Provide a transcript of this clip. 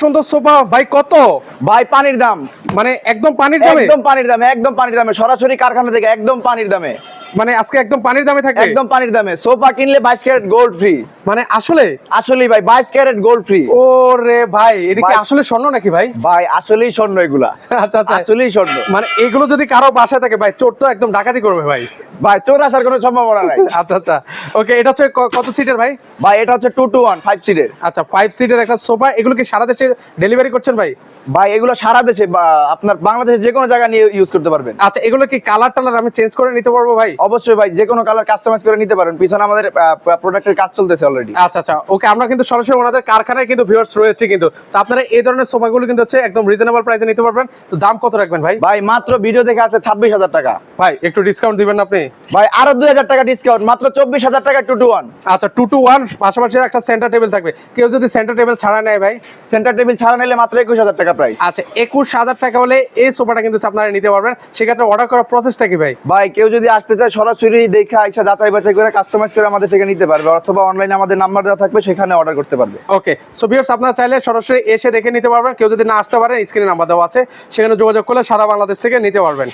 সুন্দর সোফা। ভাই কত? ভাই পানির দাম। মানে একদম পানির দামে? একদম পানির দামে একদম পানির দামে। সরাসরি কারখানা থেকে একদম পানির দামে। মানে আজকে একদম পানির দামে থাকবে? একদম পানির দামে। সোফা কিনলে বাইশ ক্যারেট গোল্ড ফ্রি মানে আসলে? আসলেই ভাই বাইশ ক্যারেট গোল্ড ফ্রি ও রে ভাই এটা কি আসলে স্বর্ণ নাকি ভাই? ভাই আসলেই স্বর্ণ এগুলা। আচ্ছা আচ্ছা। আসলেই স্বর্ণ। মানে এগুলো যদি কারও বাসায় থাকে ভাই চোর তো একদম ডাকাতি করবে ভাই। ভাই চোর আসার কোনো সম্ভাবনা নাই। আচ্ছা আচ্ছা। ওকে এটা হচ্ছে কত সিটের ভাই? ভাই এটা হচ্ছে টু টু ওয়ান ফাইভ সিটের আচ্ছা ফাইভ সিটের একটা সোফা। এগুলো কি সারা দেশে ডেলিভারি করছেন ভাই? ভাই এগুলো সারা দেশে আপনার বাংলাদেশে যে কোনো জায়গায় নিয়ে ইউজ করতে পারবেন। আচ্ছা এগুলো কি কালার টালার আমি চেঞ্জ করে নিতে পারব ভাই? অবশ্যই ভাই যে কোনো কালার কাস্টমাইজ করে নিতে পারেন। পিছনে আমাদের প্রোডাক্টের কাজ চলতেছে অলরেডি আচ্ছা আচ্ছা ওকে আমরা কিন্তু সরাসরি ওনাদের কারখানায় কিন্তু ভিউয়ার্স রয়েছে কিন্তু। তো আপনারা এই ধরনের সোফাগুলো কিন্তু হচ্ছে একদম রিজনেবল প্রাইসে নিতে পারবেন। তো দাম কত রাখবেন ভাই? ভাই মাত্র ভিডিও দেখে আছে ছাব্বিশ হাজার টাকা। ভাই একটু ডিসকাউন্ট দিবেন না আপনি? ভাই আরও দুই হাজার টাকা ডিসকাউন্ট মাত্র চব্বিশ হাজার টাকা টু টু ওয়ান আচ্ছা টু টু ওয়ান পাশাপাশি একটা সেন্টার টেবিল থাকবে। কেউ যদি সেন্টার টেবিল ছাড়া নেয় ভাই সেন্টার টেবিল ছাড়া নিলে মাত্র একুশ হাজার টাকা প্রাইস আচ্ছা একুশ হাজার টাকা হলে এই সোফাটা কিন্তু আপনারা নিতে পারবেন। সেক্ষেত্রে অর্ডার করার প্রসেসটা কি ভাই? ভাই কেউ যদি আসতে চায় সরাসরি দেখে আইসা যাচাই বাছাই করে কাস্টমাইজ করে আমাদের থেকে নিতে পারবে অথবা অনলাইনে আমাদের নাম্বার দেওয়া থাকবে সেখানে অর্ডার করতে পারবে। ওকে সো ভিউয়ার্স আপনারা চাইলে সরাসরি এসে দেখে নিতে পারবেন। কেউ যদি না আসতে পারেন স্ক্রিনে নাম্বার দেওয়া আছে। সেখানে যোগাযোগ করলে সারা বাংলাদেশ থেকে নিতে পারবেন।